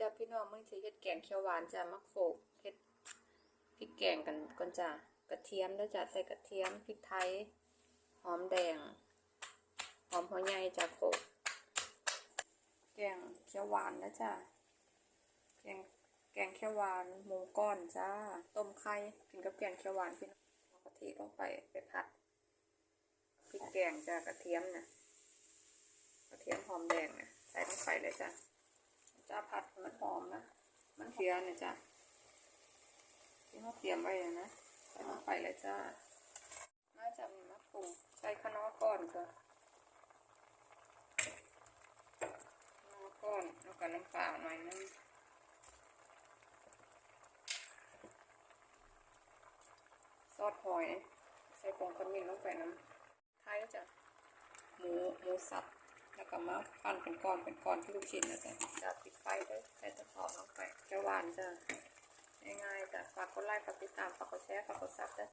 จ้าพี่น้องมื้อนี้สิเฮ็ดแกงเขียวหวานจ้ามะโขกเฮ็ดพริกแกงกันก่อนจ้ากระเทียมเด้อจ้าใส่กระเทียมพริกไทยหอมแดง หอมหัวใหญ่จ้าโขกแกงเขียวหวานนะจ้าแกงแกงเขียวหวานหมูก้อนจ้าต้มไข่กินกับแกงเขียวหวานพี่น้องกะทิลงไปไปผัดพริกแกงจ้ากระเทียมนะกระเทียมหอมแดงนะใส่ลงไปเลยจ้า จะผัดมันหอมนะ มันเพียเนี่ยจ้ะที่เขาเตรียมไว้นะใส่ลงไปเลยจ้าน่าจะมีมะปรุงใส่ขนอก่อนจ้ะขนอก่อนแล้วก็น้ำเปล่าหน่อยนึงซอสหอย ใส่ผงขมิ้นลงไปน้ำไทยแล้วจ้ะหมูหมูสับ แล้วก็มาปั้นเป็นก้อนเป็นก้อนที่ลูกชิ้นนะจ๊ะจะปิดไฟด้วยใส่ตะขอลงไปจะหวานจ้ะง่ายๆจ้ะฝากกดไลค์ฝากติดตามฝากกดแชร์ฝากกดซับด้วย